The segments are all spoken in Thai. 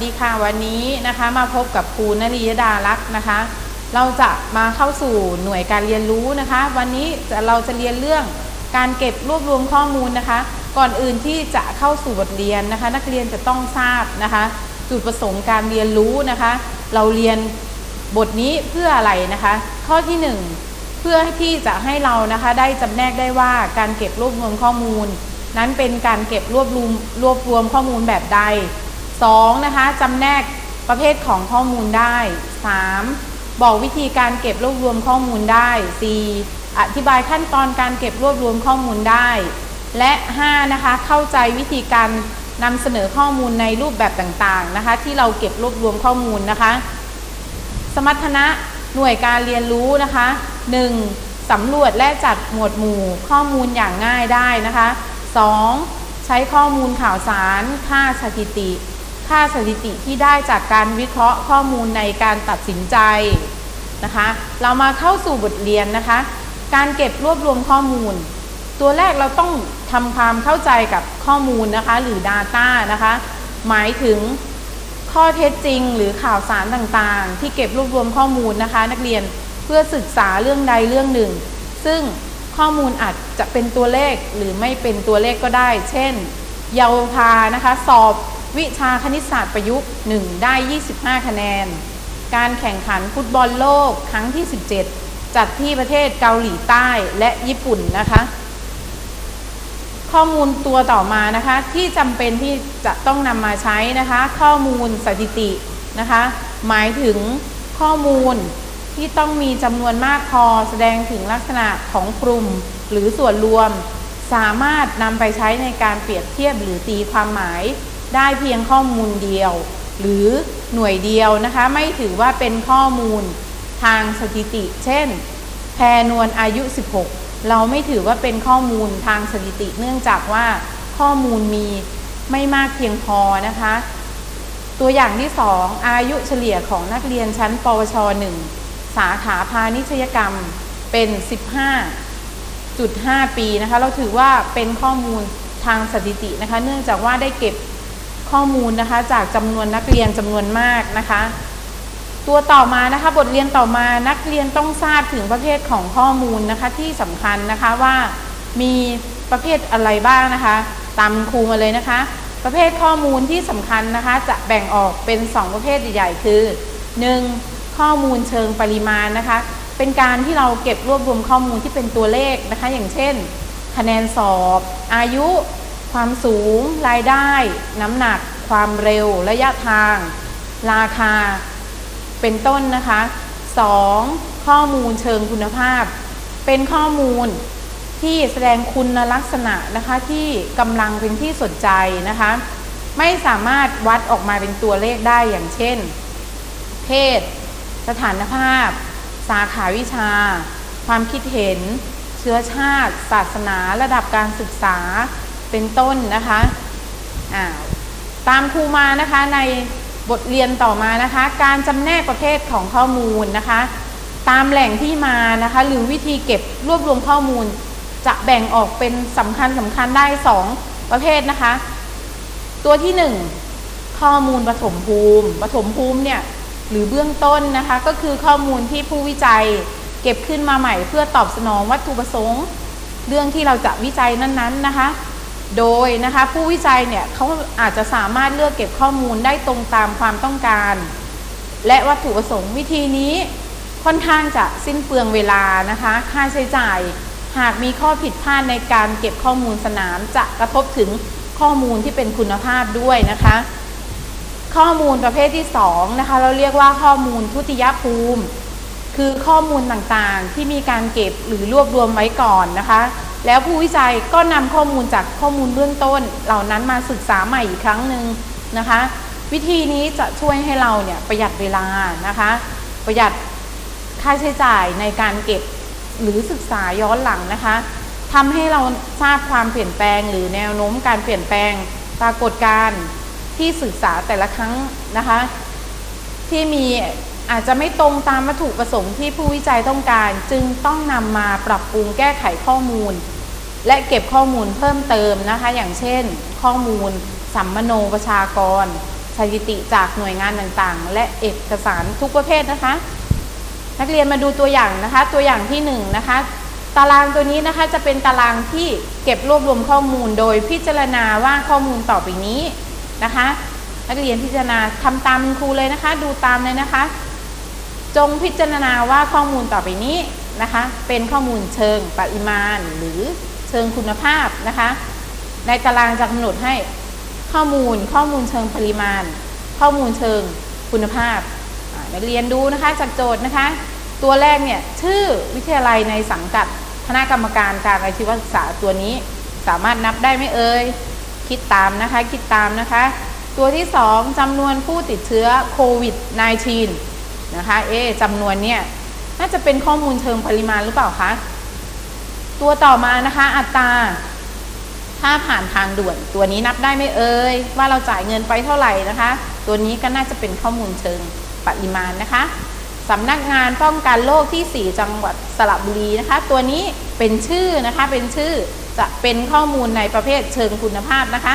วัสดีค่ะวันนี้นะคะมาพบกับครูนริยดารักษ์นะคะ เราจะมาเข้าสู่หน่วยการเรียนรู้นะคะ วันนี้เราจะเรียนเรื่องการเก็บรวบรวมข้อมูลนะคะ ก่อนอื่นที่จะเข้าสู่บทเรียนนะคะ นักเรียนจะต้องทราบนะคะ จุดประสงค์การเรียนรู้นะคะ เราเรียนบทนี้เพื่ออะไรนะคะ ข้อที่หนึ่งเพื่อที่จะให้เรานะคะได้จำแนกได้ว่าการเก็บรวบรวมข้อมูล นั้นเป็นการเก็บรวบรวมรวบรวมข้อมูลแบบใด 2. นะคะจำแนกประเภทของข้อมูลได้ 3. บอกวิธีการเก็บรวบรวมข้อมูลได้ 4. อธิบายขั้นตอนการเก็บรวบรวมข้อมูลได้ และ 5. นะคะเข้าใจวิธีการนำเสนอข้อมูลในรูปแบบต่างๆนะคะ ที่เราเก็บรวบรวมข้อมูลนะคะ สมรรถนะหน่วยการเรียนรู้นะคะ 1. สำรวจและจัดหมวดหมู่ข้อมูลอย่างง่ายได้นะคะ 2. ใช้ข้อมูลข่าวสาร ค่าสถิติ ค่าสถิติที่ได้จากการวิเคราะห์ข้อมูลในการตัดสินใจนะคะ เรามาเข้าสู่บทเรียนนะคะ การเก็บรวบรวมข้อมูล ตัวแรกเราต้องทำความเข้าใจกับข้อมูลนะคะ หรือ Data นะคะ หมายถึงข้อเท็จจริง หรือข่าวสารต่างๆ ที่เก็บรวบรวมข้อมูลนะคะ นักเรียนเพื่อศึกษาเรื่องใดเรื่องหนึ่ง ซึ่งข้อมูลอาจจะเป็นตัวเลขหรือไม่เป็นตัวเลขก็ได้ เช่น เยาวภานะคะ สอบ วิชาคณิตศาสตร์ประยุกต์ 1 ได้ 25 คะแนน การแข่งขันฟุตบอลโลกครั้งที่ 17 จัดที่ประเทศเกาหลีใต้และญี่ปุ่นนะคะ ข้อมูลตัวต่อมานะคะ ที่จำเป็นที่จะต้องนำมาใช้นะคะ ข้อมูลสถิตินะคะ หมายถึงข้อมูลที่ต้องมีจำนวนมากพอแสดงถึงลักษณะของกลุ่มหรือส่วนรวม สามารถนำไปใช้ในการเปรียบเทียบหรือตีความหมาย ได้เพียงข้อมูลเดียว หรือหน่วยเดียวนะคะไม่ถือว่าเป็นข้อมูลทางสถิติ เช่น แพรนวลอายุ 16 เราไม่ถือว่าเป็นข้อมูลทางสถิติ เนื่องจากว่าข้อมูลมีไม่มากเพียงพอนะคะ ตัวอย่างที่ 2 อายุเฉลี่ยของนักเรียนชั้น ปวช 1 สาขาพาณิชยกรรมเป็น 15.5 ปีนะคะ เราถือว่าเป็นข้อมูลทางสถิตินะคะ เนื่องจากว่าได้เก็บ ข้อมูลนะคะจากจำนวนนักเรียนจำนวนมากนะคะ ตัวต่อมานะคะบทเรียนต่อมานักเรียนต้องทราบถึงประเภทของข้อมูลนะคะที่สำคัญนะคะว่ามีประเภทอะไรบ้างนะคะ ตามครูมาเลยนะคะ ประเภทข้อมูลที่สำคัญนะคะ จะแบ่งออกเป็น 2 ประเภทใหญ่ๆคือ 1. ข้อมูลเชิงปริมาณนะคะ เป็นการที่เราเก็บรวบรวมข้อมูลที่เป็นตัวเลขนะคะ อย่างเช่น คะแนนสอบ อายุ ความสูง รายได้ น้ำหนัก ความเร็ว ระยะทาง ราคา เป็นต้นนะคะ 2. ข้อมูลเชิงคุณภาพ เป็นข้อมูลที่แสดงคุณลักษณะนะคะที่กำลังเป็นที่สนใจนะคะ ไม่สามารถวัดออกมาเป็นตัวเลขได้อย่างเช่น เพศ สถานภาพ สาขาวิชา ความคิดเห็น เชื้อชาติ ศาสนา ระดับการศึกษา เป็นต้นนะคะอ่าตามครูมานะคะในบทเรียนต่อมานะคะ การจำแนกประเภทของข้อมูลนะคะ ตามแหล่งที่มานะคะ หรือวิธีเก็บรวบรวมข้อมูล จะแบ่งออกเป็นสำคัญสำคัญได้ 2 ประเภทนะคะ ตัวที่ 1 ข้อมูลปฐมภูมิปฐมภูมิเนี่ยหรือเบื้องต้นนะคะ ก็คือข้อมูลที่ผู้วิจัยเก็บขึ้นมาใหม่ เพื่อตอบสนองวัตถุประสงค์ เรื่องที่เราจะวิจัยนั้นๆนะคะ โดยนะคะผู้วิจัยเนี่ยเขาอาจจะสามารถเลือกเก็บข้อมูลได้ตรงตามความต้องการ และวัตถุประสงค์วิธีนี้ค่อนข้างจะสิ้นเปลืองเวลานะคะ ค่าใช้จ่าย หากมีข้อผิดพลาดในการเก็บข้อมูลสนาม จะกระทบถึงข้อมูลที่เป็นคุณภาพด้วยนะคะ ข้อมูลประเภทที่2นะคะเราเรียกว่าข้อมูลทุติยภูมิ คือข้อมูลต่างๆที่มีการเก็บหรือรวบรวมไว้ก่อนนะคะ แล้วผู้วิจัยก็นำข้อมูลจากข้อมูลเบื้องต้น เหล่านั้นมาศึกษาใหม่อีกครั้งหนึ่งนะคะ วิธีนี้จะช่วยให้เราเนี่ยประหยัดเวลานะคะ ประหยัดค่าใช้จ่ายในการเก็บหรือศึกษาย้อนหลังนะคะทำให้เราทราบความเปลี่ยนแปลง หรือแนวโน้มการเปลี่ยนแปลงปรากฏการณ์ที่ศึกษาแต่ละครั้งนะคะ ที่มีอาจจะไม่ตรงตามวัตถุประสงค์ที่ผู้วิจัยต้องการ จึงต้องนำมาปรับปรุงแก้ไขข้อมูล และเก็บข้อมูลเพิ่มเติมนะคะ อย่างเช่น ข้อมูลสัมมโนประชากรสถิติจากหน่วยงานต่างๆ และเอกสารทุกประเภทนะคะ นักเรียนมาดูตัวอย่างนะคะ ตัวอย่างที่1นงนะคะตารางตัวนี้นะคะจะเป็นตารางที่เก็บรวบรวมข้อมูลโดยพิจารณาว่าข้อมูลต่อไปนี้นะคะ นักเรียนพิจารณาทำตามคุณครูเลยนะคะ ดูตามเลยนะคะ จงพิจารณาว่าข้อมูลต่อไปนี้นะคะ เป็นข้อมูลเชิงปริมาณหรือ เชิงคุณภาพนะคะ ในตารางจะกำหนดให้ข้อมูล ข้อมูลเชิงปริมาณ ข้อมูลเชิงคุณภาพอ่านักเรียนดูนะคะจากโจทย์นะคะ ตัวแรกเนี่ยชื่อวิทยาลัยในสังกัดคณะกรรมการการอาชีวศึกษาตัวนี้ สามารถนับได้ไหมเอ่ยคิดตามนะคะคิดตามนะคะ ตัวที่ 2จำนวนผู้ติดเชื้อโควิด -19 นะคะเอ๊จำนวนเนี่ยน่าจะเป็นข้อมูลเชิงปริมาณหรือเปล่าคะ ตัวต่อมานะคะอัตราถ้าผ่านทางด่วน ตัวนี้นับได้ไหมเอ่ยว่าเราจ่ายเงินไปเท่าไหร่นะคะ ตัวนี้ก็น่าจะเป็นข้อมูลเชิงปริมาณนะคะสำนักงานป้องกันโรคที่ 4 จังหวัดสระบุรีนะคะ ตัวนี้เป็นชื่อนะคะเป็นชื่อจะเป็นข้อมูลในประเภทเชิงคุณภาพนะคะ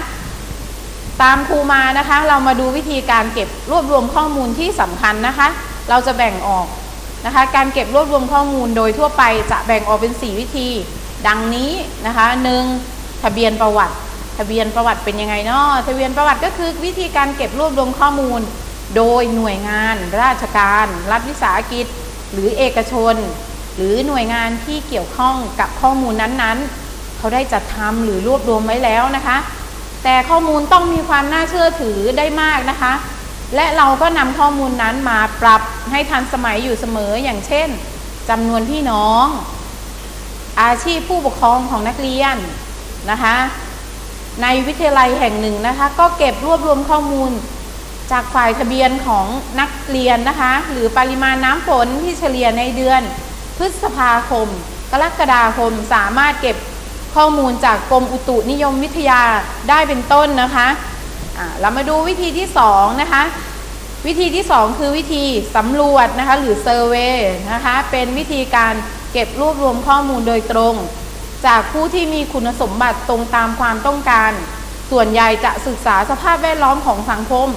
ตามครูมานะคะ เรามาดูวิธีการเก็บรวบรวมข้อมูลที่สำคัญนะคะ เราจะแบ่งออก นะคะ การเก็บรวบรวมข้อมูลโดยทั่วไปจะแบ่งออกเป็น 4 วิธี ดังนี้นะคะหนึ่งทะเบียนประวัติ ทะเบียนประวัติเป็นยังไงเนาะทะเบียนประวัติก็คือวิธีการเก็บรวบรวมข้อมูล โดยหน่วยงาน ราชการ รัฐวิสาหกิจ หรือเอกชน หรือหน่วยงานที่เกี่ยวข้องกับข้อมูลนั้นๆ เขาได้จัดทำหรือรวบรวมไว้แล้วนะคะ แต่ข้อมูลต้องมีความน่าเชื่อถือได้มากนะคะ และเราก็นำข้อมูลนั้นมาปรับให้ทันสมัยอยู่เสมออย่างเช่นจำนวนพี่น้อง อาชีพผู้ปกครองของนักเรียนนะคะ ในวิทยาลัยแห่งหนึ่งนะคะ ก็เก็บรวบรวมข้อมูลจากฝ่ายทะเบียนของนักเรียนนะคะ หรือปริมาณน้ำฝนที่เฉลี่ยในเดือน พฤษภาคม กรกฎาคมสามารถเก็บข้อมูลจากกรมอุตุนิยมวิทยาได้เป็นต้นนะคะ เรามาดูวิธีที่2นะคะวิธีที่ 2 คือวิธีสำรวจนะคะหรือเซอร์เวยนะคะเป็นวิธีการเก็บรวบรวมข้อมูลโดยตรง จากผู้ที่มีคุณสมบัติตรงตามความต้องการ ส่วนใหญ่จะศึกษาสภาพแวดล้อมของสังคม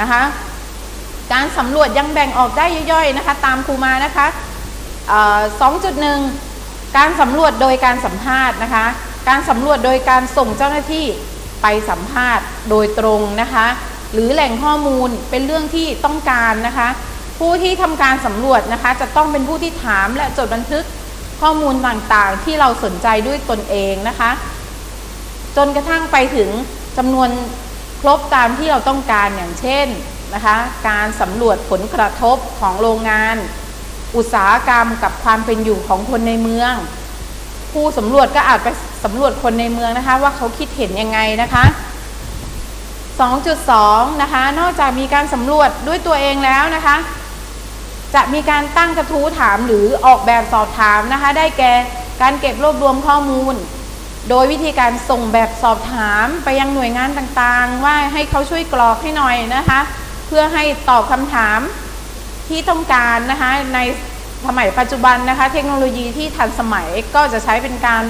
นะคะการสำรวจยังแบ่งออกได้ย่อยๆนะคะตามครูมานะคะเอ่อ2.1 การสำรวจโดยการสัมภาษณ์นะคะ การสำรวจโดยการส่งเจ้าหน้าที่ ไปสัมภาษณ์โดยตรงนะคะ หรือแหล่งข้อมูลเป็นเรื่องที่ต้องการนะคะ ผู้ที่ทำการสำรวจนะคะ จะต้องเป็นผู้ที่ถามและจดบันทึกข้อมูลต่างๆ ที่เราสนใจด้วยตนเองนะคะ จนกระทั่งไปถึงจำนวนครบตามที่เราต้องการอย่างเช่นนะคะการสำรวจผลกระทบของโรงงาน อุตสาหกรรมกับความเป็นอยู่ของคนในเมือง ผู้สำรวจก็อาจไป สำรวจคนในเมืองนะคะว่าเขาคิดเห็นยังไงนะคะ 2.2 นะคะ นอกจากมีการสำรวจด้วยตัวเองแล้วนะคะ จะมีการตั้งกระทู้ถามหรือออกแบบสอบถามนะคะ ได้แก่การเก็บรวบรวมข้อมูล โดยวิธีการส่งแบบสอบถามไปยังหน่วยงานต่างๆ ว่าให้เขาช่วยกรอกให้หน่อยนะคะ เพื่อให้ตอบคำถามที่ต้องการนะคะในสมัยปัจจุบันนะคะ เทคโนโลยีที่ทันสมัยก็จะใช้เป็นการ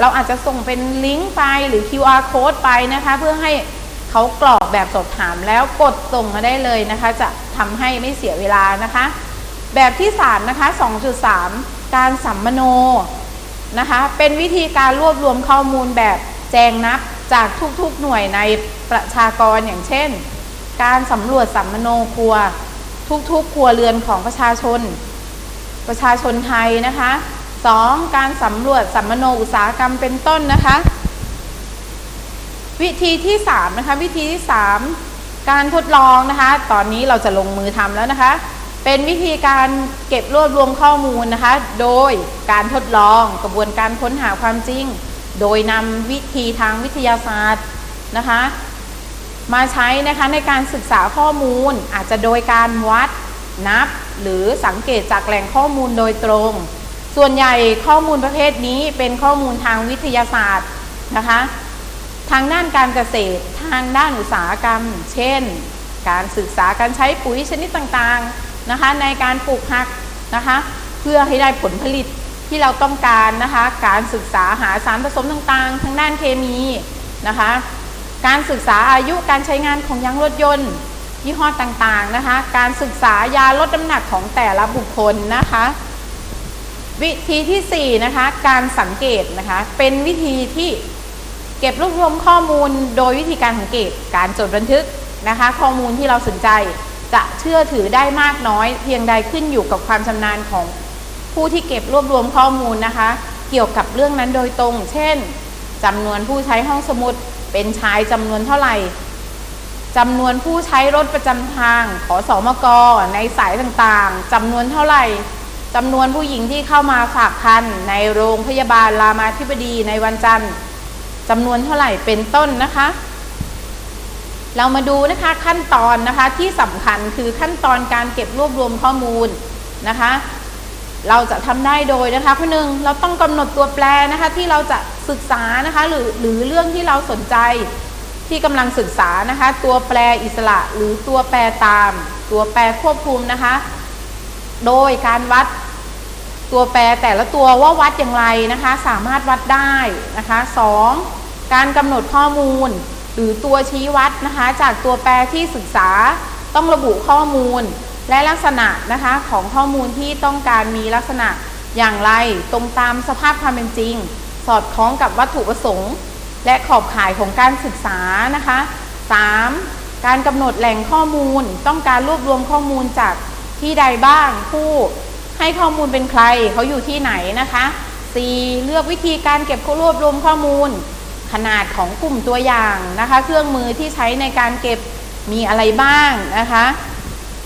เราอาจจะส่งเป็นลิงก์ไปหรือ QR code ไปนะคะ เพื่อให้เขากรอกแบบสอบถามแล้วกดส่งมาได้เลยนะคะ จะทำให้ไม่เสียเวลานะคะ แบบที่ 3 นะคะ 2.3 การสัมมโนนะคะ เป็นวิธีการรวบรวมข้อมูลแบบแจงนับจากทุกๆหน่วยในประชากรอย่างเช่น การสำรวจสัมมโนครัว ทุกๆ ครัวเรือนของประชาชน ประชาชนไทยนะคะ 2. การสำรวจสัมมโนอุตสาหกรรมเป็นต้นนะคะ วิธีที่3นะคะวิธีที่ 3 การทดลองนะคะ ตอนนี้เราจะลงมือทำแล้วนะคะ เป็นวิธีการเก็บรวบรวมข้อมูลนะคะ โดยการทดลองกระบวนการค้นหาความจริง โดยนำวิธีทางวิทยาศาสตร์นะคะมาใช้นะคะในการศึกษาข้อมูลอาจจะโดยการวัดนับ หรือสังเกตจากแหล่งข้อมูลโดยตรง ส่วนใหญ่ข้อมูลประเภทนี้เป็นข้อมูลทางวิทยาศาสตร์นะคะ ทางด้านการเกษตร ทางด้านอุตสาหกรรม เช่น การศึกษาการใช้ปุ๋ยชนิดต่างๆนะคะ ในการปลูกผักนะคะ เพื่อให้ได้ผลผลิตที่เราต้องการนะคะ การศึกษาหาสารผสมต่างๆ ทางด้านเคมีนะคะ การศึกษาอายุการใช้งานของยางรถยนต์ยี่ห้อต่างๆนะคะ การศึกษายาลดน้ำหนักของแต่ละบุคคลนะคะ วิธีที่ 4 นะคะ การสังเกตนะคะ เป็นวิธีที่เก็บรวบรวมข้อมูลโดยวิธีการสังเกตการจดบันทึกนะคะ ข้อมูลที่เราสนใจจะเชื่อถือได้มากน้อย เพียงใดขึ้นอยู่กับความชำนาญของผู้ที่เก็บรวบรวมข้อมูลนะคะ เกี่ยวกับเรื่องนั้นโดยตรง เช่นจำนวนผู้ใช้ห้องสมุด เป็นชายจำนวนเท่าไหร่จำนวนผู้ใช้รถประจำทางขอสอมกในสายต่างๆจำนวนเท่าไหร่ จำนวนผู้หญิงที่เข้ามาฝากคันในโรงพยาบาลรามาธิบดีในวันจันทร์จำนวนเท่าไหร่เป็นต้นนะคะ เรามาดูนะคะขั้นตอนนะคะที่สำคัญคือขั้นตอนการเก็บรวบรวมข้อมูลนะคะ เราจะทำได้โดยนะคะข้อหนึ่งเราต้องกำหนดตัวแปรนะคะที่เราจะศึกษานะคะหรือหรือเรื่องที่เราสนใจที่กำลังศึกษานะคะ ตัวแปรอิสระหรือตัวแปรตาม ตัวแปรควบคุมนะคะ โดยการวัดตัวแปรแต่ละตัวว่าวัดอย่างไรนะคะ สามารถวัดได้นะคะ 2. การกำหนดข้อมูล หรือตัวชี้วัดนะคะ จากตัวแปรที่ศึกษาต้องระบุข้อมูล และลักษณะนะคะของข้อมูลที่ต้องการมีลักษณะอย่างไรตรงตามสภาพความเป็นจริง สอดคล้องกับวัตถุประสงค์ และขอบข่ายของการศึกษานะคะ 3. การกำหนดแหล่งข้อมูล ต้องการรวบรวมข้อมูลจาก ที่ใดบ้างผู้ให้ข้อมูลเป็นใครเขาอยู่ที่ไหนนะคะ 4. เลือกวิธีการเก็บรวบรวมข้อมูล ขนาดของกลุ่มตัวอย่างนะคะ เครื่องมือที่ใช้ในการเก็บมีอะไรบ้างนะคะ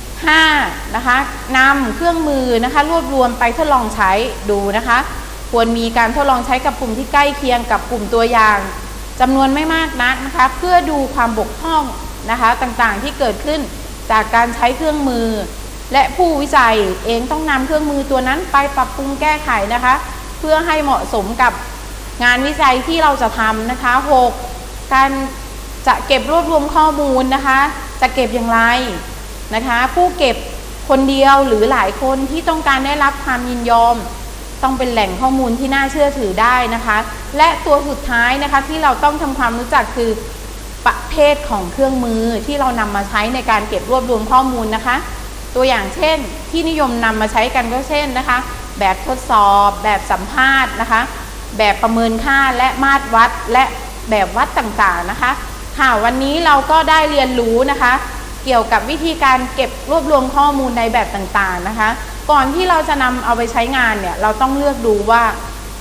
5. นะคะนำเครื่องมือนะคะรวบรวมไปทดลองใช้ดูนะคะ ควรมีการทดลองใช้กับกลุ่มที่ใกล้เคียงกับกลุ่มตัวอย่างจำนวนไม่มากนักนะคะ เพื่อดูความบกพร่องนะคะต่างๆที่เกิดขึ้นจากการใช้เครื่องมือ และผู้วิจัยเองต้องนำเครื่องมือตัวนั้นไปปรับปรุงแก้ไขนะคะ เพื่อให้เหมาะสมกับงานวิจัยที่เราจะทำนะคะ 6. การจะเก็บรวบรวมข้อมูลนะคะ จะเก็บอย่างไรนะคะ ผู้เก็บคนเดียวหรือหลายคนที่ต้องการได้รับความยินยอม ต้องเป็นแหล่งข้อมูลที่น่าเชื่อถือได้นะคะ และตัวสุดท้ายนะคะที่เราต้องทำความรู้จักคือประเภทของเครื่องมือที่เรานำมาใช้ในการเก็บรวบรวมข้อมูลนะคะ ตัวอย่างเช่นที่นิยมนำมาใช้กันก็เช่นนะคะ แบบทดสอบแบบสัมภาษณ์นะคะ แบบประเมินค่าและมาตรวัดและแบบวัดต่างๆนะคะค่ะวันนี้เราก็ได้เรียนรู้นะคะ เกี่ยวกับวิธีการเก็บรวบรวมข้อมูลในแบบต่างๆนะคะ ก่อนที่เราจะนำเอาไปใช้งานเนี่ยเราต้องเลือกดูว่า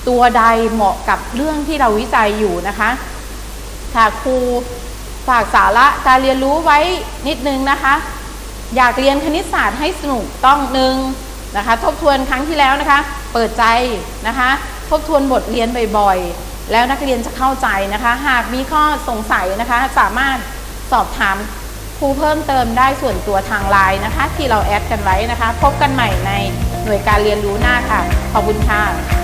ตัวใดเหมาะกับเรื่องที่เราวิจัยอยู่นะคะค่ะครูฝากสาระการเรียนรู้ไว้นิดนึงนะคะ อยากเรียนคณิตศาสตร์ให้สนุกต้องหนึ่งนะคะทบทวนครั้งที่แล้วนะคะ เปิดใจนะคะ ทบทวนบทเรียนบ่อยๆ แล้วนักเรียนจะเข้าใจนะคะ หากมีข้อสงสัยนะคะ สามารถสอบถามครูเพิ่มเติมได้ส่วนตัวทางไลน์นะคะ ที่เราแอดกันไว้นะคะ พบกันใหม่ในหน่วยการเรียนรู้หน้าค่ะ ขอบคุณค่ะ